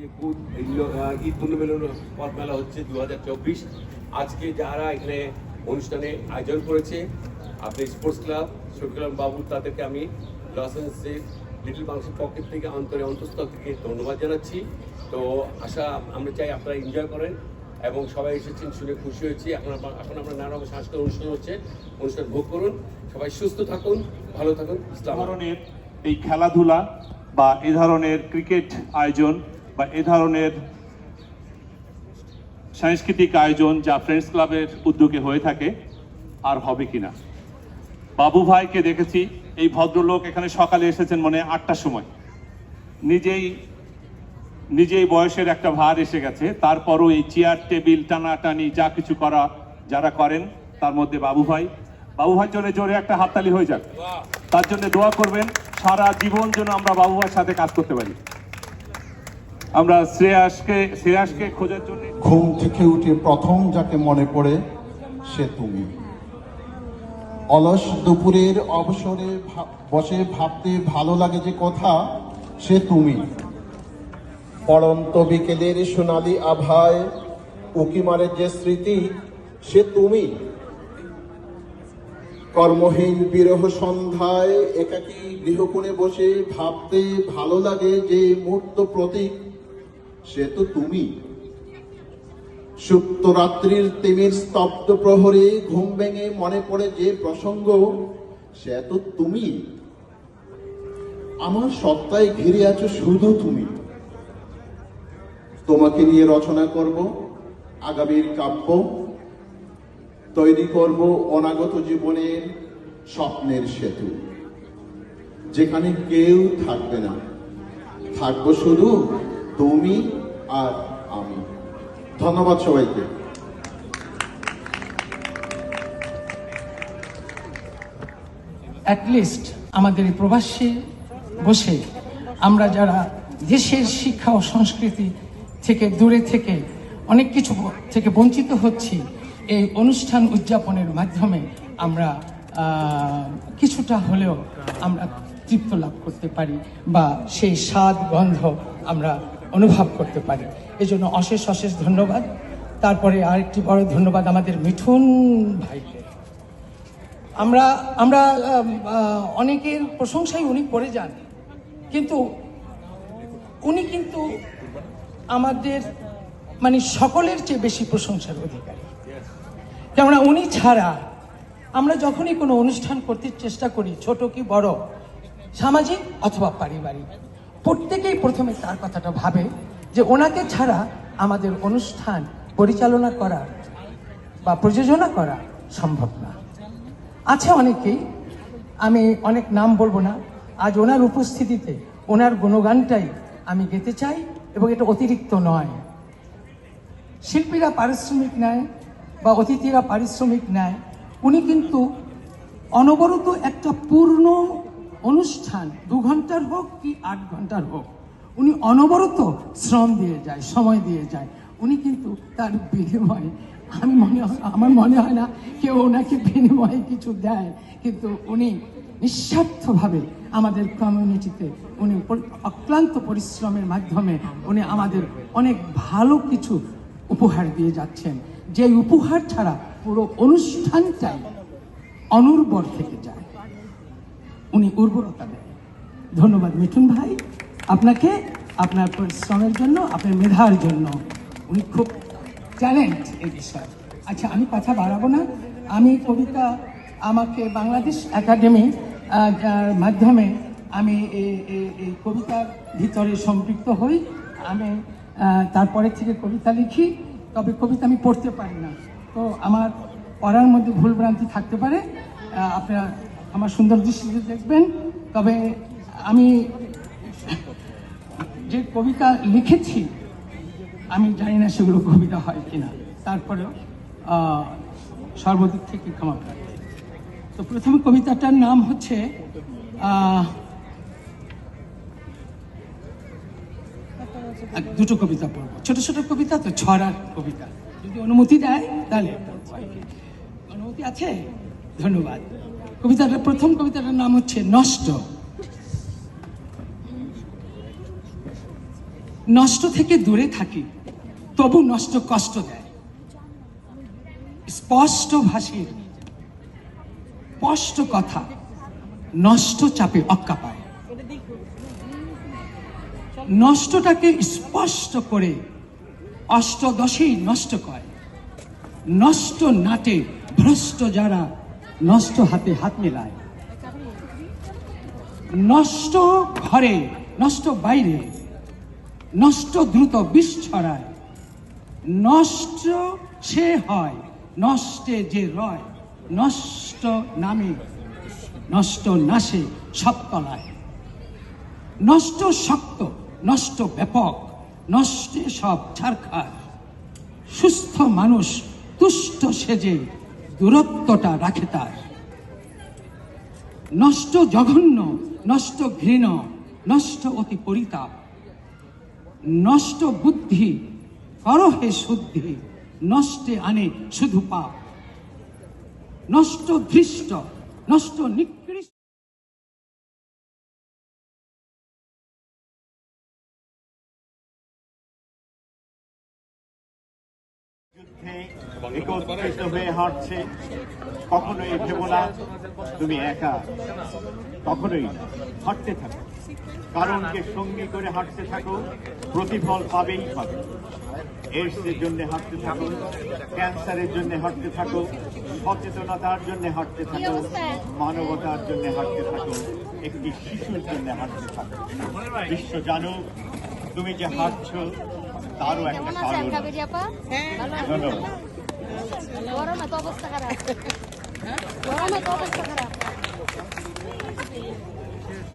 ঈদ পুনর্মিলন পথ মেলা হচ্ছে দু হাজার চব্বিশ। আজকে যারা এখানে অনুষ্ঠানে আয়োজন করেছে, আপনি স্পোর্টস ক্লাব শফিকুলাম বাবু, তাদেরকে আমি লস এঞ্জেলসের লিটল বাংলাদেশের পকেট থেকে অন্তরে অন্তঃস্থল থেকে ধন্যবাদ জানাচ্ছি। তো আশা, আমরা চাই আপনারা এনজয় করেন এবং সবাই এসেছেন শুনে খুশি হয়েছি। এখন এখন আমরা নানা রকম সাংস্কৃতিক অনুষ্ঠান হচ্ছে, অনুষ্ঠান ভোগ করুন। সবাই সুস্থ থাকুন, ভালো থাকুন। ইসলাম ধরনের এই খেলাধুলা বা এ ধরনের ক্রিকেট আয়োজন বা এ ধরনের সাংস্কৃতিক আয়োজন যা ফ্রেন্ডস ক্লাবের উদ্যোগে হয়ে থাকে আর হবে কিনা? বাবু ভাইকে দেখেছি এই ভদ্রলোক এখানে সকালে এসেছেন মনে আটটার সময়। নিজেই নিজেই বয়সের একটা ভার এসে গেছে। তারপরও এই চেয়ার টেবিল টানাটানি যা কিছু করা যারা করেন তার মধ্যে বাবু ভাই। বাবু ভাইয়ের জন্য জোরে একটা হাততালি হয়ে যাক। তার জন্য দোয়া করবেন সারা জীবন যেন আমরা বাবু ভাইয়ের সাথে কাজ করতে পারি। আমরা শ্রেয়াসকে শ্রেয়াসকে খোঁজার জন্য ঘুম থেকে উঠে প্রথম যাকে মনে পড়ে, সে তুমি। অলস দুপুরের অবসরে বসে ভাবতে ভালো লাগে যে কথা, সে তুমি। পড়ন্ত বিকেলের সোনালি আভায় উকিমারের যে স্মৃতি, সে তুমি। কর্মহীন বিরহ সন্ধ্যায় একাকী গৃহকোণে বসে ভাবতে ভালো লাগে যে মূর্ত প্রতীক। সে তো তুমি। সুপ্ত রাত্রির তিমির স্তব্ধ প্রহরে ঘুম ভেঙে মনে পড়ে যে প্রসঙ্গ, সে তো তুমি। আমার সত্তায় ঘিরে আছো শুধু তুমি। তোমাকে নিয়ে রচনা করব, আগামীর কাব্য। তৈরি করব অনাগত জীবনের স্বপ্নের সেতু। যেখানে কেউ থাকবে না। থাকব শুধু তুমি আর আমি। ধন্যবাদ সবাইকে। অ্যাটলিস্ট আমাদের এই প্রবাসী বসে আমরা যারা দেশের শিক্ষা ও সংস্কৃতি থেকে দূরে থেকে অনেক কিছু থেকে বঞ্চিত হচ্ছি, এই অনুষ্ঠান উদযাপনের মাধ্যমে আমরা কিছুটা হলেও আমরা তৃপ্ত লাভ করতে পারি বা সেই স্বাদ গন্ধ আমরা অনুভব করতে পারি। এই জন্য অশেষ অশেষ ধন্যবাদ। তারপরে আরেকটি বড় ধন্যবাদ আমাদের মিঠুন ভাইকে। আমরা আমরা অনেকের প্রশংসাই উনি করে যান। কিন্তু উনি কিন্তু আমাদের মানে সকলের চেয়ে বেশি প্রশংসার অধিকারী। কেননা উনি ছাড়া আমরা যখনই কোনো অনুষ্ঠান করতে চেষ্টা করি, ছোট কি বড়, সামাজিক অথবা পারিবারিক প্রত্যেকেই প্রথমে তার কথাটা ভাবে যে ওনাকে ছাড়া আমাদের অনুষ্ঠান পরিচালনা করা বা প্রযোজনা করা সম্ভব না। আছে অনেকেই, আমি অনেক নাম বলব না, আজ ওনার উপস্থিতিতে ওনার গুণগানটাই আমি গেতে চাই এবং এটা অতিরিক্ত নয়। শিল্পীরা পারিশ্রমিক নেয় বা অতিথিরা পারিশ্রমিক নেয়, উনি কিন্তু অনবরত একটা পূর্ণ অনুষ্ঠান দু ঘণ্টার হোক কি আট ঘণ্টার হোক, উনি অনবরত শ্রম দিয়ে যায়, সময় দিয়ে যায়। উনি কিন্তু তার বিনিময়ে, আমি মনে হয়, আমার মনে হয় না কেউ ওনাকে বিনিময়ে কিছু দেয়, কিন্তু উনি নিঃস্বার্থভাবে আমাদের কমিউনিটিতে উনি অক্লান্ত পরিশ্রমের মাধ্যমে উনি আমাদের অনেক ভালো কিছু উপহার দিয়ে যাচ্ছেন। যে উপহার ছাড়া পুরো অনুষ্ঠানটাই অনুর্বর থেকে যায়। উনি উর্বরতা দেয় ধন্যবাদ মিঠুন ভাই। আপনাকে আপনার পরিশ্রমের জন্য, আপনার মেধার জন্য উনি খুব ট্যালেন্ট এই বিষয়ে। আচ্ছা আমি কথা বাড়াবো না। আমি কবিতা আমাকে বাংলাদেশ একাডেমি মাধ্যমে আমি এই- কবিতার ভিতরে সম্পৃক্ত হই। আমি তারপরে থেকে কবিতা লিখি, তবে কবিতা আমি পড়তে পারি না। তো আমার পড়ার মধ্যে ভুলভ্রান্তি থাকতে পারে। আপনারা আমার সুন্দর দৃষ্টিতে দেখবেন, তবে আমি যে কবিতা লিখেছি, আমি জানি না সেগুলো কবিতা হয় কিনা। তারপরেও সর্বদিক থেকে ক্ষমা তো প্রথমে কবিতাটার নাম হচ্ছে দুটো কবিতা পড়ব। ছোট ছোট কবিতা তো ছড়ার কবিতা। যদি অনুমতি দেয়, তাহলে অনুমতি আছে? ধন্যবাদ। কবিতাটার প্রথম কবিতাটার নাম হচ্ছে নষ্ট। নষ্ট থেকে দূরে থাকি, তবু নষ্ট কষ্ট দেয়। স্পষ্ট ভাষীর স্পষ্ট কথা, নষ্ট চাপে অক্কা পায়। নষ্টটাকে স্পষ্ট করে অষ্টদশেই নষ্ট করে নষ্ট নাটে ভ্রষ্ট যারা নষ্ট হাতে হাত মেলায়। নষ্ট ঘরে, নষ্ট বাইরে, নষ্ট দ্রুত বিষ ছড়ায়। নষ্ট সে হয়, নষ্টে যে রয়, নষ্ট নামে, নষ্ট নাশে সব তলায়। নষ্ট শক্ত, নষ্ট ব্যাপক, নষ্টে সব ছারখার। সুস্থ মানুষ তুষ্ট সেজে দূরত্বটা রাখে তার। নষ্ট জঘন্য, নষ্ট ঘৃণ, নষ্ট অতি পরিতাপ, নষ্ট বুদ্ধি করহে শুদ্ধি, নষ্টে আনে শুধু পাপ। নষ্ট ধৃষ্ট, নষ্ট নিকৃষ্ট একত্রিত হয়ে হাঁটছে, কখনোই ভেবো না, তুমি একা। কখনোই হাঁটতে থাকো। কারণকে সঙ্গী করে হাঁটতে থাকো, প্রতিফল পাবেই পাবে। এইডসের জন্য হাঁটতে থাকো, ক্যান্সারের জন্য হাঁটতে থাকো, সচেতনতার জন্য হাঁটতে থাকো, মানবতার জন্য হাঁটতে থাকো, একটি শিশুর জন্য হাঁটতে থাকো। বিশ্ব জানুক, তুমি যে হাঁটছো Terima eh, kasih.